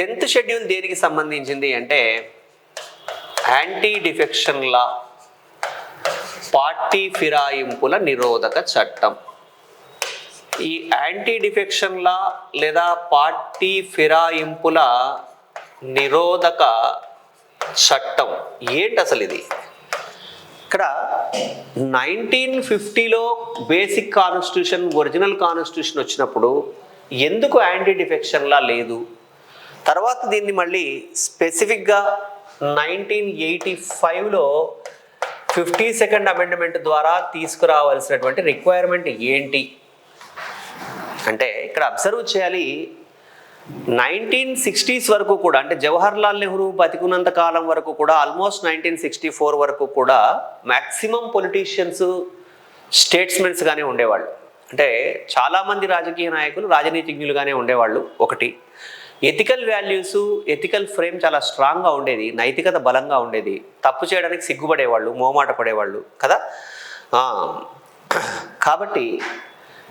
Tenth schedule దేనికి సంబంధించింది అంటే యాంటీ డిఫెక్షన్ లా పార్టీ ఫిరాయింపుల నిరోధక చట్టం. ఈ యాంటీ డిఫెక్షన్ లా లేదా పార్టీ ఫిరాయింపుల నిరోధక చట్టం ఏంటి అసలు ఇది? ఇక్కడ నైన్టీన్ ఫిఫ్టీలో బేసిక్ కాన్స్టిట్యూషన్ ఒరిజినల్ కాన్స్టిట్యూషన్ వచ్చినప్పుడు ఎందుకు యాంటీ డిఫెక్షన్ లా లేదు? తర్వాత దీన్ని మళ్ళీ స్పెసిఫిక్గా నైన్టీన్ ఎయిటీ ఫైవ్లో ఫిఫ్టీ సెకండ్ అమెండ్మెంట్ ద్వారా తీసుకురావాల్సినటువంటి రిక్వైర్మెంట్ ఏంటి? అంటే ఇక్కడ అబ్జర్వ్ చేయాలి నైన్టీన్ సిక్స్టీస్ వరకు కూడా అంటే జవహర్ లాల్ నెహ్రూ బతికున్నంత కాలం వరకు కూడా ఆల్మోస్ట్ నైన్టీన్ సిక్స్టీ ఫోర్ వరకు కూడా మ్యాక్సిమం పొలిటీషియన్స్ స్టేట్స్మెన్స్గానే ఉండేవాళ్ళు. అంటే చాలామంది రాజకీయ నాయకులు రాజనీతిజ్ఞులుగానే ఉండేవాళ్ళు ఒకటి. ఎథికల్ వాల్యూస్ ఎథికల్ ఫ్రేమ్ చాలా స్ట్రాంగ్గా ఉండేది నైతికత బలంగా ఉండేది. తప్పు చేయడానికి సిగ్గుపడేవాళ్ళు మోమాట పడేవాళ్ళు కదా? కాబట్టి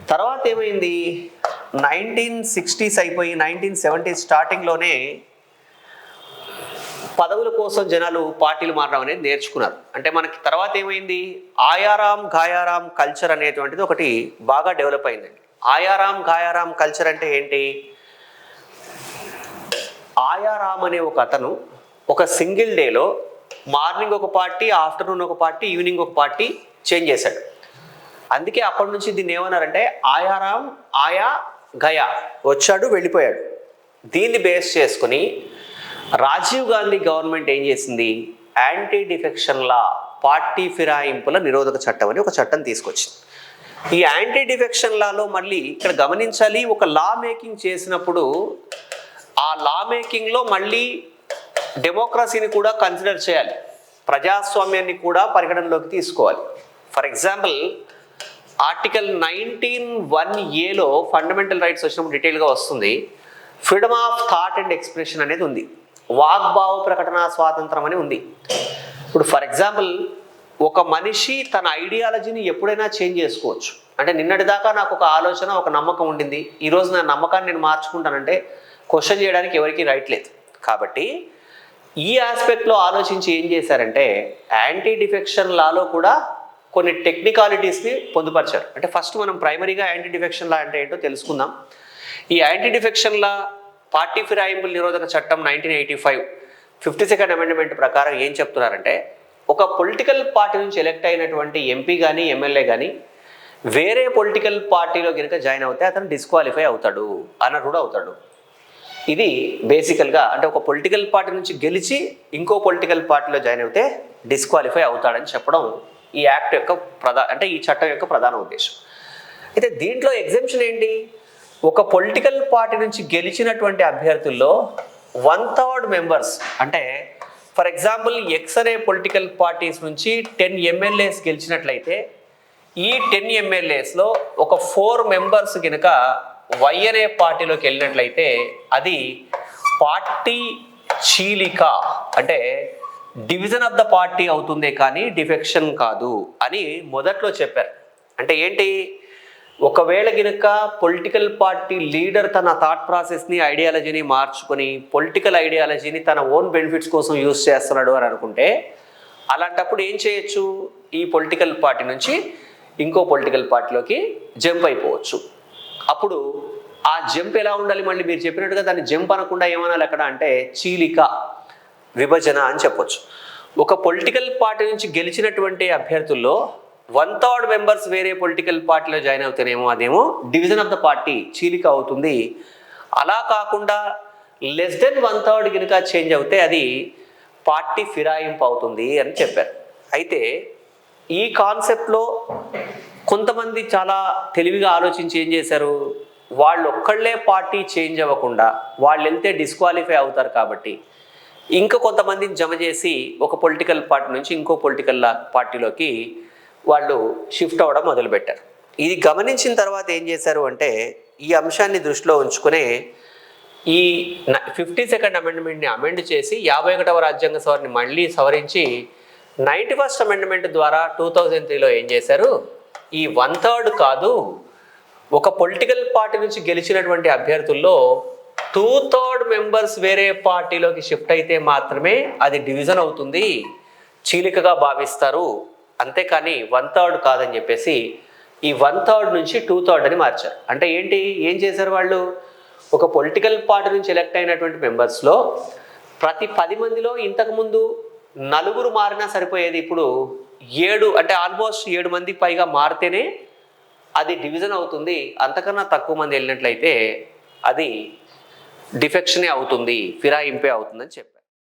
తర్వాత ఏమైంది? నైన్టీన్ సిక్స్టీస్ అయిపోయి నైన్టీన్ సెవెంటీస్ స్టార్టింగ్లోనే పదవుల కోసం జనాలు పార్టీలు మారడం అనేది నేర్చుకున్నారు. అంటే మనకి తర్వాత ఏమైంది? ఆయారాం గాయారాం కల్చర్ అనేటువంటిది ఒకటి బాగా డెవలప్ అయిందండి. ఆయారాం గాయారాం కల్చర్ అంటే ఏంటి? ఆయారామ్ అనే ఒక అతను ఒక సింగిల్ డేలో మార్నింగ్ ఒక పార్టీ ఆఫ్టర్నూన్ ఒక పార్టీ ఈవినింగ్ ఒక పార్టీ చేంజ్ చేశాడు. అందుకే అప్పటి నుంచి దీన్ని ఏమన్నారంటే ఆయారాం ఆయా గయా వచ్చాడు వెళ్ళిపోయాడు. దీన్ని బేస్ చేసుకుని రాజీవ్ గాంధీ గవర్నమెంట్ ఏం చేసింది? యాంటీ డిఫెక్షన్ లా పార్టీ ఫిరాయింపుల నిరోధక చట్టం అని ఒక చట్టం తీసుకొచ్చింది. ఈ యాంటీ డిఫెక్షన్ లాలో మళ్ళీ ఇక్కడ గమనించాలి ఒక లా మేకింగ్ చేసినప్పుడు ఆ లా మేకింగ్లో మళ్ళీ డెమోక్రసీని కూడా కన్సిడర్ చేయాలి. ప్రజాస్వామ్యాన్ని కూడా పరిగణనలోకి తీసుకోవాలి. For example article nineteen one ఏలో ఫండమెంటల్ రైట్స్ వచ్చినప్పుడు డీటెయిల్గా వస్తుంది. Freedom of thought and expression అనేది ఉంది. వాగ్భావ ప్రకటన స్వాతంత్రం అని ఉంది. ఇప్పుడు ఫర్ ఎగ్జాంపుల్ ఒక మనిషి తన ఐడియాలజీని ఎప్పుడైనా చేంజ్ చేసుకోవచ్చు. అంటే నిన్నటిదాకా నాకు ఒక ఆలోచన ఒక నమ్మకం ఉండింది. ఈరోజు నా నమ్మకాన్ని నేను మార్చుకుంటానంటే క్వశ్చన్ చేయడానికి ఎవరికీ రైట్ లేదు. కాబట్టి ఈ ఆస్పెక్ట్లో ఆలోచించి ఏం చేశారంటే యాంటీ డిఫెక్షన్ లాలో కూడా కొన్ని టెక్నికాలిటీస్ని పొందుపరిచారు. అంటే ఫస్ట్ మనం ప్రైమరీగా యాంటీ డిఫెక్షన్ లా అంటే ఏంటో తెలుసుకుందాం. ఈ యాంటీ డిఫెక్షన్ లా పార్టీ ఫిరాయింపుల నిరోధక చట్టం nineteen eighty five fifty second amendment ప్రకారం ఏం చెప్తున్నారంటే ఒక పొలిటికల్ పార్టీ నుంచి ఎలెక్ట్ అయినటువంటి ఎంపీ కానీ ఎమ్మెల్యే కానీ వేరే పొలిటికల్ పార్టీలో కనుక జాయిన్ అవుతే అతను డిస్క్వాలిఫై అవుతాడు అనర్హుడు అవుతాడు. ఇది బేసికల్గా అంటే ఒక పొలిటికల్ పార్టీ నుంచి గెలిచి ఇంకో పొలిటికల్ పార్టీలో జాయిన్ అయితే డిస్క్వాలిఫై అవుతాడని చెప్పడం ఈ యాక్ట్ యొక్క ప్రధా అంటే ఈ చట్టం యొక్క ప్రధాన ఉద్దేశం. అయితే దీంట్లో ఎగ్జామ్షన్ ఏంటి? ఒక పొలిటికల్ పార్టీ నుంచి గెలిచినటువంటి అభ్యర్థుల్లో వన్ థర్డ్ మెంబర్స్ అంటే ఫర్ ఎగ్జాంపుల్ ఎక్స్ అనే పొలిటికల్ పార్టీస్ నుంచి టెన్ ఎమ్మెల్యేస్ గెలిచినట్లయితే ఈ టెన్ ఎమ్మెల్యేస్లో ఒక ఫోర్ మెంబర్స్ కనుక వై అనే పార్టీలోకి వెళ్ళినట్లయితే అది పార్టీ చీలిక అంటే డివిజన్ ఆఫ్ ద పార్టీ అవుతుందే కానీ డిఫెక్షన్ కాదు అని మొదట్లో చెప్పారు. అంటే ఏంటి? ఒకవేళ గినక పొలిటికల్ పార్టీ లీడర్ తన థాట్ ప్రాసెస్ని ఐడియాలజీని మార్చుకొని పొలిటికల్ ఐడియాలజీని తన ఓన్ బెనిఫిట్స్ కోసం యూజ్ చేస్తున్నాడు అని అనుకుంటే అలాంటప్పుడు ఏం చేయొచ్చు? ఈ పొలిటికల్ పార్టీ నుంచి ఇంకో పొలిటికల్ పార్టీలోకి జంప్ అయిపోవచ్చు. అప్పుడు ఆ జంప్ ఎలా ఉండాలి మళ్ళీ మీరు చెప్పినట్టుగా దాన్ని జంప్ అనకుండా ఏమనాలి అక్కడ అంటే చీలిక విభజన అని చెప్పొచ్చు. ఒక పొలిటికల్ పార్టీ నుంచి గెలిచినటువంటి అభ్యర్థుల్లో వన్ థర్డ్ మెంబర్స్ వేరే పొలిటికల్ పార్టీలో జాయిన్ అవుతానేమో అదేమో డివిజన్ ఆఫ్ ద పార్టీ చీలిక అవుతుంది. అలా కాకుండా లెస్ దెన్ వన్ థర్డ్ కనుక చేంజ్ అవుతే అది పార్టీ ఫిరాయింపు అవుతుంది అని చెప్పారు. అయితే ఈ కాన్సెప్ట్లో కొంతమంది చాలా తెలివిగా ఆలోచించి ఏం చేశారు? వాళ్ళు ఒక్కళ్ళే పార్టీ చేంజ్ అవ్వకుండా వాళ్ళు వెళ్తే డిస్క్వాలిఫై అవుతారు కాబట్టి ఇంకా కొంతమందిని జమ చేసి ఒక పొలిటికల్ పార్టీ నుంచి ఇంకో పొలిటికల్ పార్టీలోకి వాళ్ళు షిఫ్ట్ అవ్వడం మొదలుపెట్టారు. ఇది గమనించిన తర్వాత ఏం చేశారు అంటే ఈ అంశాన్ని దృష్టిలో ఉంచుకునే ఈ ఫిఫ్టీ సెకండ్ అమెండ్మెంట్ని అమెండ్ చేసి యాభై ఒకటవ రాజ్యాంగ సవరణని మళ్ళీ సవరించి నైంటీ ఫస్ట్ అమెండ్మెంట్ ద్వారా టూ థౌజండ్ త్రీలో ఏం చేశారు? ఈ వన్ థర్డ్ కాదు ఒక పొలిటికల్ పార్టీ నుంచి గెలిచినటువంటి అభ్యర్థుల్లో టూ థర్డ్ మెంబర్స్ వేరే పార్టీలోకి షిఫ్ట్ అయితే మాత్రమే అది డివిజన్ అవుతుంది చీలికగా భావిస్తారు. అంతేకాని వన్ థర్డ్ కాదని చెప్పేసి ఈ వన్ థర్డ్ నుంచి టూ థర్డ్ అని మార్చారు. అంటే ఏంటి? ఏం చేశారు వాళ్ళు? ఒక పొలిటికల్ పార్టీ నుంచి ఎలక్ట్ అయినటువంటి మెంబర్స్లో ప్రతి పది మందిలో ఇంతకుముందు నలుగురు మారినా సరిపోయేది ఇప్పుడు ఏడు అంటే ఆల్మోస్ట్ ఏడు మంది పైగా మారితేనే అది డివిజన్ అవుతుంది. అంతకన్నా తక్కువ మంది వెళ్ళినట్లయితే అది డిఫెక్షనే అవుతుంది ఫిరాయింపే అవుతుందని చెప్పారు.